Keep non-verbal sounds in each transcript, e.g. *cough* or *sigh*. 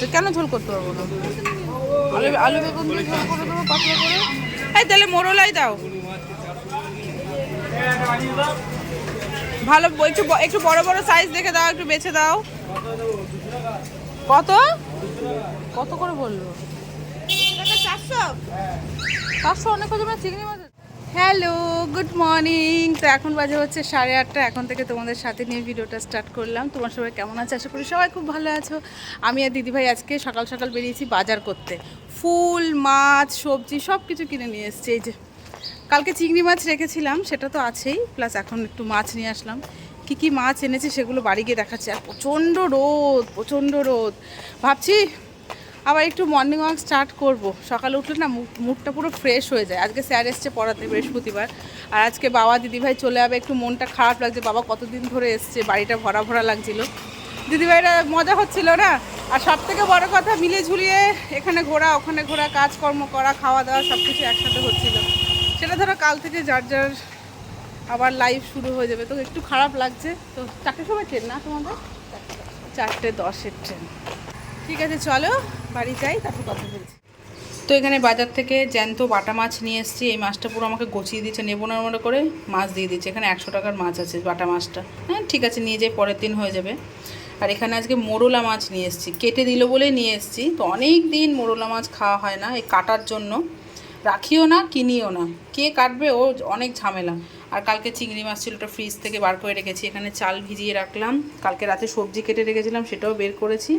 মাছ কেন ঝোল করতে পারব না? আলু আলু বেগুন দিয়ে ঝোল করে দেবো পাতলা করে। এই তাহলে মোরলাই দাও। ভালো, একটু একটু বড় বড় সাইজ দেখে দাও, একটু বেছে দাও। কত? কত করে বলল? চারশো। চারশো অনেক না চিংড়ি মাছ হ্যালো, গুড মর্নিং। তো এখন বাজে হচ্ছে সাড়ে আটটা। এখন থেকে তোমাদের সাথে নিয়ে ভিডিওটা স্টার্ট করলাম। তোমার সবাই কেমন আছে? আশা করি সবাই খুব ভালো আছো। আমি আর দিদিভাই আজকে সকাল সকাল বেরিয়েছি বাজার করতে। ফুল, মাছ, সবজি সব কিছু কিনে নিয়ে এসেছি। এই যে, কালকে চিংড়ি মাছ রেখেছিলাম, সেটা তো আছেই। প্লাস এখন একটু মাছ নিয়ে আসলাম। কি কি মাছ এনেছি সেগুলো বাড়ি গিয়ে দেখাচ্ছি। আর প্রচণ্ড রোদ প্রচণ্ড রোদ। ভাবছি আবার একটু মর্নিং ওয়াক স্টার্ট করব। সকালে উঠলে না মুড- মুডটা পুরো ফ্রেশ হয়ে যায়। আজকে স্যার এসছে পড়াতে বৃহস্পতিবার। আর আজকে বাবা দিদিভাই চলে যাবে, একটু মনটা খারাপ লাগছে। বাবা কতদিন ধরে এসছে, বাড়িটা ভরা ভরা লাগছিল। দিদিভাইরা মজা হচ্ছিল না? আর সব থেকে বড় কথা, মিলে ঝুলিয়ে এখানে ঘোরা, ওখানে ঘোরা, কাজকর্ম করা খাওয়া দাওয়া সব কিছু একসাথে হচ্ছিল। সেটা ধরো কাল থেকে যার যার আবার লাইভ শুরু হয়ে যাবে। তো একটু খারাপ লাগছে। তো চারটের সময় ট্রেন না তোমাদের? চারটে দশের ট্রেন ঠিক আছে, চলো, বাড়ি যাই, তারপর কথা বলছি। তো এখানে বাজার থেকে জ্যান্ত বাটা মাছ নিয়ে এসেছি। এই মাছটা পুরো আমাকে গছিয়ে দিচ্ছে নেব না মনে করে মাছ দিয়ে দিচ্ছে এখানে একশো টাকার মাছ আছে বাটা মাছটা। হ্যাঁ ঠিক আছে, নিয়ে যাই, পরের দিন হয়ে যাবে। আর এখানে আজকে মোরলা মাছ নিয়ে এসেছি। কেটে দিল বলে নিয়ে এসেছি। তো অনেক দিন মোরলা মাছ খাওয়া হয় না, এই কাটার জন্য। রাখিও না, কিনিও না। কে কাটবে, ও অনেক ঝামেলা। আর কালকে চিংড়ি মাছ ছিল, ওটা ফ্রিজ থেকে বার করে রেখেছি। এখানে চাল ভিজিয়ে রাখলাম। কালকে রাতে সবজি কেটে রেখেছিলাম, সেটাও বের করেছি।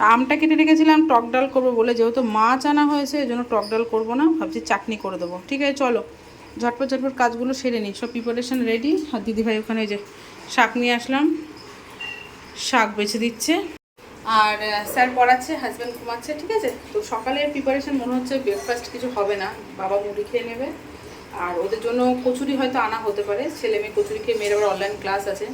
আমটা কেটে রেখেছিলাম, টক ডাল করব বলে যেহেতু মাছ আনা হয়েছে, এই জন্য টক ডাল করব না, ভাবছি চাটনি করে দেবো। ঠিক আছে, চলো। ঝটপট ঝটপট কাজগুলো সেরে নিই। সব প্রিপারেশান রেডি আর দিদিভাই ওখানে যে শাক নিয়ে আসলাম। শাক বেছে দিচ্ছে। আর স্যার পড়াচ্ছে হাজব্যান্ড ঘুমাচ্ছে, ঠিক আছে? তো সকালের প্রিপারেশান মনে হচ্ছে ব্রেকফাস্ট কিছু হবে না। বাবা মুড়ি খেয়ে নেবে। আর ওদের জন্য কচুরি হয়তো আনা হতে পারে। ছেলে মেয়ে কচুরি খেয়ে মেয়ের আবার অনলাইন ক্লাস আছে।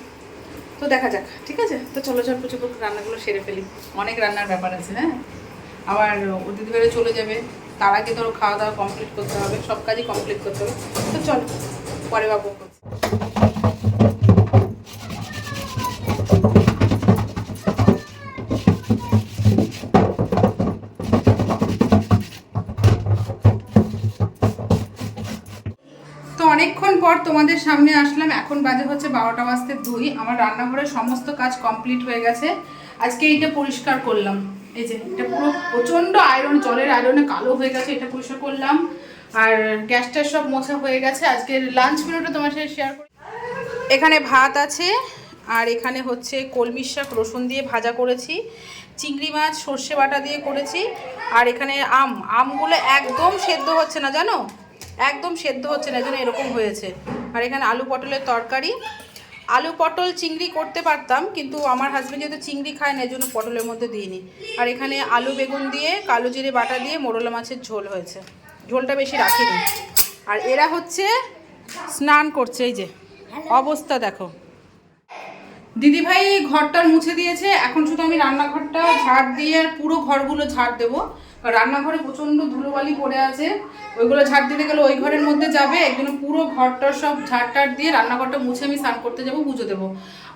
তো দেখা যাক, ঠিক আছে? তো চলো চল পুচো রান্নাগুলো সেরে ফেলি। অনেক রান্নার ব্যাপার আছে হ্যাঁ? আবার অতিথি বেড়ে চলে যাবে, তার আগে ধরো খাওয়া দাওয়া কমপ্লিট করতে হবে, সব কাজই কমপ্লিট করতে হবে। তো চলো, পরে বাবু পর তোমাদের সামনে আসলাম। এখন বাজে হচ্ছে বারোটা বাজতে দুই। আমার রান্নাঘরের সমস্ত কাজ কমপ্লিট হয়ে গেছে। আজকে এইটা পরিষ্কার করলাম। এই যে, এটা পুরো প্রচণ্ড আয়রন জলের আয়রনে কালো হয়ে গেছে, এটা পরিষ্কার করলাম। আর গ্যাসটা সব মোছা হয়ে গেছে। আজকে লাঞ্চ মেনুটা তোমার সাথে শেয়ার করি এখানে ভাত আছে, আর এখানে হচ্ছে কলমির শাক রসুন দিয়ে ভাজা করেছি। চিংড়ি মাছ, সর্ষে বাটা দিয়ে করেছি। আর এখানে আম। আমগুলো একদম সেদ্ধ হচ্ছে না, জানো? একদম সেদ্ধ হচ্ছে না, এই জন্য এরকম হয়েছে। আর এখানে আলু পটলের তরকারি। আলু পটল চিংড়ি করতে পারতাম, কিন্তু আমার হাজব্যান্ড যেহেতু চিংড়ি খায় না জন্য পটলের মধ্যে দিইনি। আর এখানে আলু বেগুন দিয়ে, কালো জিরে বাটা দিয়ে মোরলা মাছের ঝোল হয়েছে। ঝোলটা বেশি রাখিনি। আর এরা হচ্ছে স্নান করছে, এই যে। অবস্থা দেখো। দিদিভাই ঘরটা মুছে দিয়েছে, এখন শুধু আমি রান্নাঘরটা ঝাড় দিয়ে আর পুরো ঘরগুলো ঝাড় দেবো। রান্নাঘরে প্রচণ্ড ধুলোবালি পড়ে আছে। ওইগুলো ঝাড় দিতে গেলে ওই ঘরের মধ্যে যাবে একদিন পুরো ঘরটা সব ঝাড় দিয়ে রান্নাঘরটা মুছে আমি স্নান করতে যাব, পুজো দেবো।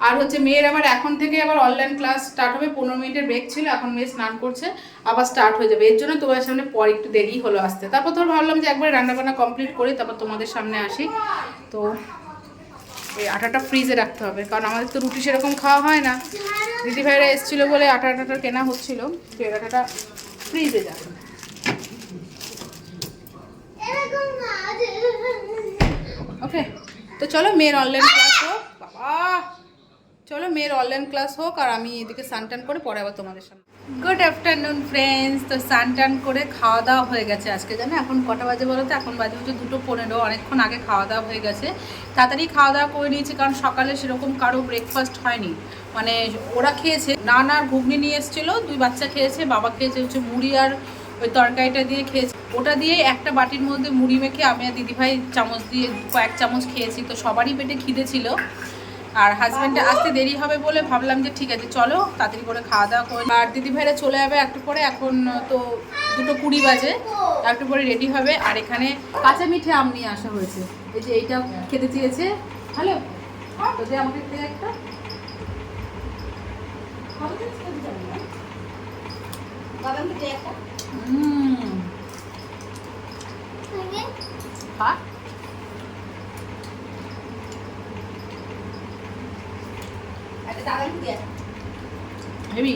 আর হচ্ছে মেয়ের আবার এখন থেকে আবার অনলাইন ক্লাস স্টার্ট হবে, পনেরো মিনিটের ব্রেক ছিল, এখন মেয়ে স্নান করছে, আবার স্টার্ট হয়ে যাবে। এর জন্য তোমাদের সামনে পর একটু দেরি হলো আসতে। তারপর ধর ভাবলাম যে একবার রান্নাবান্না কমপ্লিট করি, তারপর তোমাদের সামনে আসি। তো এই আটাটা ফ্রিজে রাখতে হবে, কারণ আমাদের তো রুটি সেরকম খাওয়া হয় না। দিদি ভাইরা এসেছিল বলে আটা আটাটা কেনা হচ্ছিল এই আটাটা ফ্রিজে যাবে। ওকে তো চলো মেয়ের অনলাইন ক্লাস হোক। বাবা! চলো মেয়ের অনলাইন ক্লাস হোক আর আমি এদিকে সানটান করে পরে আবার তোমাদের সামনে। গুড আফটারনুন ফ্রেন্ডস তো সানটান করে খাওয়া দাওয়া হয়ে গেছে আজকে জানো? এখন কটা বাজে বলো তো? এখন বাজে হচ্ছে দুটো পনেরো অনেকক্ষণ আগে খাওয়া দাওয়া হয়ে গেছে। তাড়াতাড়ি খাওয়া দাওয়া করে নিয়েছি কারণ সকালে সেরকম কারও ব্রেকফাস্ট হয়নি। মানে ওরা খেয়েছে, নানা ঘুগনি নিয়ে এসেছিল, দুই বাচ্চা খেয়েছে, বাবা খেয়েছে হচ্ছে মুড়ি আর ওই তরকারিটা দিয়ে খেয়েছে। ওটা দিয়ে একটা বাটির মধ্যে মুড়ি মেখে আমি আর দিদিভাই চামচ দিয়ে কয়েক চামচ খেয়েছি, তো সবারই পেটে খিদে ছিল। আর হাজব্যান্ডটা আসতে দেরি হবে বলে ভাবলাম যে ঠিক আছে, চলো তাড়াতাড়ি করে খাওয়া দাওয়া করে আর দিদিভাইরা চলে যাবে একটু পরে, এখন তো দুটো কুড়ি বাজে, একটু পরে রেডি হবে। আর এখানে কাঁচা মিঠে আম নিয়ে আসা হয়েছে। এই যে এইটা খেতে চেয়েছে। হ্যালো আমাকে একটা। হেবি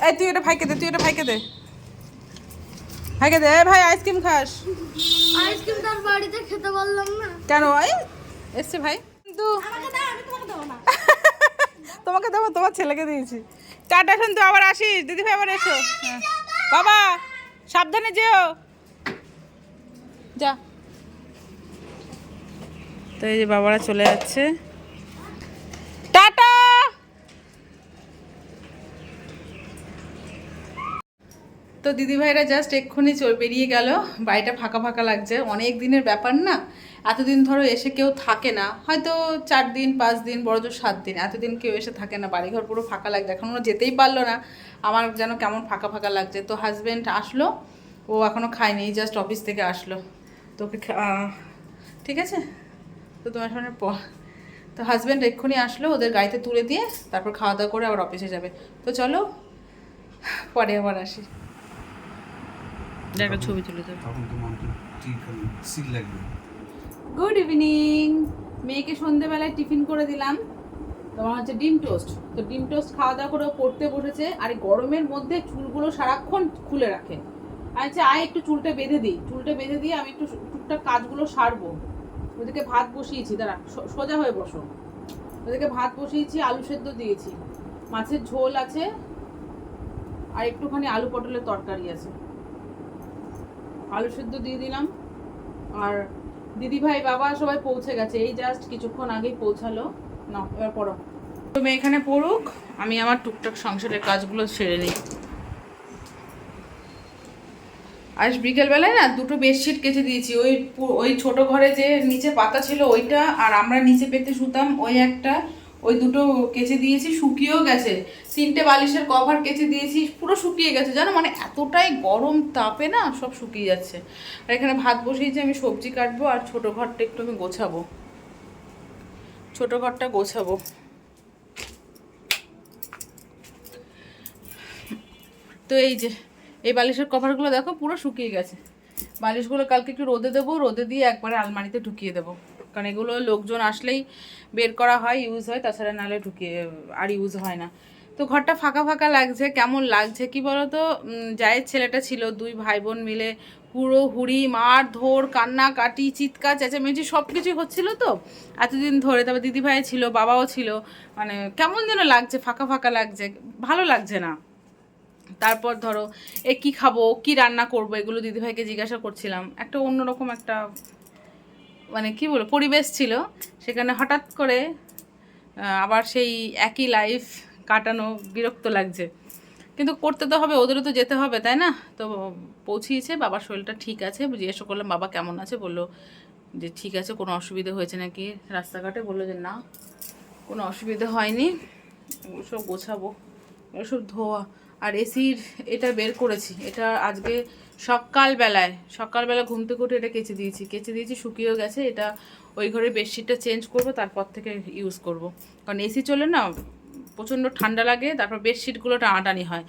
এই তুই এটা ভাইকে দে তুই এটা ভাইকে দে ভাইকে দে ভাই আইসক্রিম খাস। আইসক্রিম তার বাড়িতে খেতে পারলাম না। কেন ভাই? এসছে ভাই। কিন্তু আমাকে দাও আমি তোমাকে দেবো না। *laughs* তোমাকে দেবো তোমার ছেলেকে দিয়েছি। টাটা শুনতো আবার আসিস দিদি ভাই আবার এসো। হ্যাঁ। বাবা সাবধানে যেও। যা। তো এই যে বাবারা চলে যাচ্ছে টাটা তো দিদিভাইরা জাস্ট এক্ষুনি বেরিয়ে গেল। বাড়িটা ফাঁকা ফাঁকা লাগছে। অনেক দিনের ব্যাপার না। এতদিন ধরো এসে কেউ থাকে না। হয়তো চার দিন, পাঁচ দিন, বড় জোর সাত দিন। এতদিন কেউ এসে থাকে না। বাড়িঘর পুরো ফাঁকা লাগছে। এখন ওরা যেতেই পারল না। আমার যেন কেমন ফাঁকা ফাঁকা লাগছে। তো হাজব্যান্ড আসলো। ও এখনও খায়নি। জাস্ট অফিস থেকে আসলো। তোকে ঠিক আছে? তো তোমার সামনে প- তো হাজব্যান্ড এক্ষুনি আসলো ওদের গাড়িতে তুলে দিয়ে, তারপর খাওয়া দাওয়া করে আবার অফিসে যাবে। তো চলো, পরে আবার আসি। একটা ছবি তুলে দেবো তখন তোমার ঠিক সিল লাগবে? Good evening. মেয়েকে সন্ধেবেলায় টিফিন করে দিলাম। তোমার হচ্ছে ডিম টোস্ট। তো ডিম টোস্ট খাওয়া দাওয়া করে পড়তে বসেছে। আর গরমের মধ্যে চুলগুলো সারাক্ষণ খুলে রাখে। আচ্ছা আয় একটু চুলটা বেঁধে দিই। চুলটা বেঁধে দিয়ে আমি একটু টুকটাক কাজগুলো সারবো। ওদেরকে ভাত বসিয়েছি। দাঁড়া সোজা হয়ে বসো। ওদেরকে ভাত বসিয়েছি আলু সেদ্ধ দিয়েছি। মাছের ঝোল আছে। আর একটুখানি আলু পটলের তরকারি আছে। আলু সেদ্ধ দিয়ে দিলাম। আর দিদি ভাই বাবা সবাই পৌঁছে গেছে। এই জাস্ট কিছুক্ষণ আগেই পৌঁছালো। না এবার পড়ো। তুমি এখানে পড়ুক, আমি আমার টুকটাক সংসারের কাজগুলো সেরে নিই। আজ বিকেলবেলায় না দুটো বেডশিট কেচে দিয়েছি। ওই ওই ছোট ঘরে যে নিচে পাতা ছিল ওইটা আর আমরা নিচে পেতে শুতাম, ওই একটা। ওই দুটো কেচে দিয়েছি, শুকিয়েও গেছে। তিনটে বালিশের কভার কেচে দিয়েছি, পুরো শুকিয়ে গেছে। জানো মানে এতটাই গরম তাপে না, সব শুকিয়ে যাচ্ছে। আর এখানে ভাত বসিয়েছি, আমি সবজি কাটবো আর ছোট ঘরটা একটু আমি গোছাবো। ছোট ঘরটা গোছাবো। তো এই যে, এই বালিশের কভারগুলো দেখো, পুরো শুকিয়ে গেছে। বালিশগুলো কালকে একটু রোদে দেবো, রোদে দিয়ে একবারে আলমারিতে ঢুকিয়ে দেবো। কারণ এগুলো লোকজন আসলেই বের করা হয় ইউজ হয়, তাছাড়া নাহলে ঢুকিয়ে, আর ইউজ হয় না। তো ঘরটা ফাঁকা ফাঁকা লাগছে, কেমন লাগছে কি বলতো? জায়ের ছেলেটা ছিল, দুই ভাই বোন মিলে পুরো হুড়ি, মার, ধর, কান্না, কাটি, চিৎকার, চেঁচামেচি সব কিছুই হচ্ছিল তো। এতদিন ধরে তারপর দিদি ভাই ছিল, বাবাও ছিল মানে কেমন যেন লাগছে, ফাঁকা ফাঁকা লাগছে, ভালো লাগছে না। তারপর ধরো, এ কি খাব কি রান্না করব, এগুলো দিদিভাইকে জিজ্ঞাসা করছিলাম। একটা অন্যরকম একটা মানে কি বলব, পরিবেশ ছিল। সেখানে হঠাৎ করে আবার সেই একই লাইফ কাটানো বিরক্ত লাগছে। কিন্তু করতে তো হবে, ওদেরও তো যেতে হবে, তাই না? তো পৌঁছিয়েছে, বাবার শরীরটা ঠিক আছে, জিজ্ঞাসা করলাম, বাবা কেমন আছে? বলল যে, ঠিক আছে, কোনো অসুবিধা হয়েছে নাকি? রাস্তাঘাটে বলল যে, না, কোনো অসুবিধা হয়নি সব গোছাবো। এগুলো সব ধোয়া আর এসির এটা বের করেছি। এটা আজকে সকালবেলায়, সকালবেলা ঘুম থেকে উঠে এটা কেচে দিয়েছি। কেচে দিয়েছি, শুকিয়েও গেছে। এটা ওই ঘরের বেডশিটটা চেঞ্জ করব, তারপর থেকে ইউজ করব। কারণ এসি চলে না, প্রচণ্ড ঠান্ডা লাগে, তারপর বেডশিটগুলো টানাটানি হয়।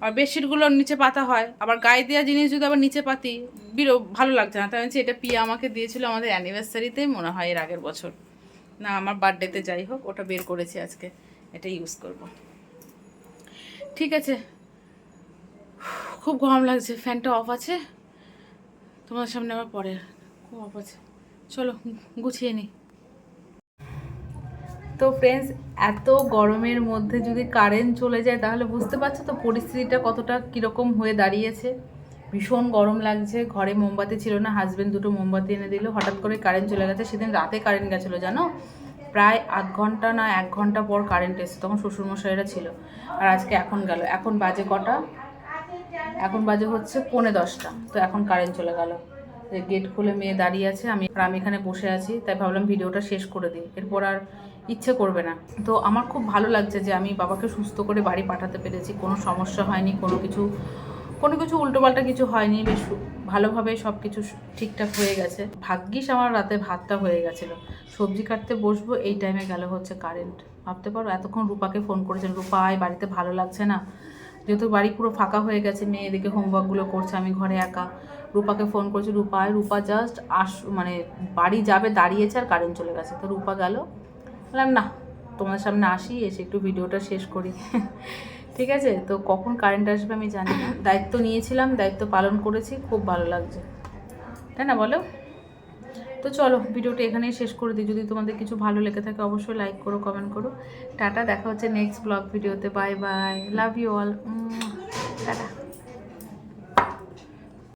আর বেডশিটগুলো নিচে পাতা হয়। আবার গায়ে দেওয়া জিনিস যদি আবার নিচে পাতি, বিরো, ভালো লাগছে না। তাই হচ্ছে এটা পিয়া আমাকে দিয়েছিল আমাদের অ্যানিভার্সারিতে মনে হয় এর আগের বছর। না, আমার বার্থডেতে যাই হোক, ওটা বের করেছি আজকে। এটা ইউজ করব। ঠিক আছে। খুব গরম লাগছে, ফ্যানটা অফ আছে। তোমার সামনে আবার পরে, খুব অফ আছে। চলো, গুছিয়ে নিই তো ফ্রেন্ডস এত গরমের মধ্যে যদি কারেন্ট চলে যায়, তাহলে বুঝতে পারছ তো পরিস্থিতিটা কতটা কীরকম হয়ে দাঁড়িয়েছে? ভীষণ গরম লাগছে, ঘরে মোমবাতি ছিল না হাজবেন্ড দুটো মোমবাতি এনে দিল, হঠাৎ করে কারেন্ট চলে গেছে, সেদিন রাতে কারেন্ট গেছিল, জানো? প্রায় আধ ঘণ্টা না এক ঘণ্টা পর কারেন্ট এসেছে, তখন শ্বশুরমশাইরা ছিল। আর আজকে এখন গেল। এখন বাজে কটা? এখন বাজে হচ্ছে পৌনে দশটা। তো এখন কারেন্ট চলে গেল। যে গেট খুলে মেয়ে দাঁড়িয়ে আছে, আমি আর আমি এখানে বসে আছি, তাই ভাবলাম ভিডিওটা শেষ করে দিই। এরপর আর ইচ্ছে করবে না। তো আমার খুব ভালো লাগছে যে আমি বাবাকে সুস্থ করে বাড়ি পাঠাতে পেরেছি। কোনো সমস্যা হয়নি, কোনো কিছু কোনো কিছু উল্টোপাল্টা কিছু হয়নি, বেশ ভালোভাবে সব কিছু ঠিকঠাক হয়ে গেছে। ভাগ্যিস আমার রাতে ভাতটা হয়ে গেছিল। সবজি কাটতে বসবো, এই টাইমে গেল হচ্ছে কারেন্ট ভাবতে পারো, এতক্ষণ রূপাকে ফোন করেছেন, রূপা আয় বাড়িতে ভালো লাগছে না? যেহেতু বাড়ি পুরো ফাঁকা হয়ে গেছে, মেয়ে এদিকে হোমওয়ার্কগুলো করছে, আমি ঘরে একা। রূপাকে ফোন করেছি আয় রূপা জাস্ট আস মানে বাড়ি যাবে, দাঁড়িয়েছে আর কারেন্ট চলে গেছে। তো রূপা গেল। বললাম, না তোমাদের সামনে আসি, এসে একটু ভিডিওটা শেষ করি। *laughs* ঠিক আছে? তো কখন কারেন্ট আসবে আমি জানি না। দায়িত্ব নিয়েছিলাম, দায়িত্ব পালন করেছি, খুব ভালো লাগছে। তাই না বলো? তো চলো, ভিডিওটা এখানেই শেষ করে দিই। যদি তোমাদের কিছু ভালো লেগে থাকে, অবশ্যই লাইক করো কমেন্ট করো। টাটা, দেখা হচ্ছে নেক্সট ব্লগ ভিডিওতে। Bye bye love you all tata.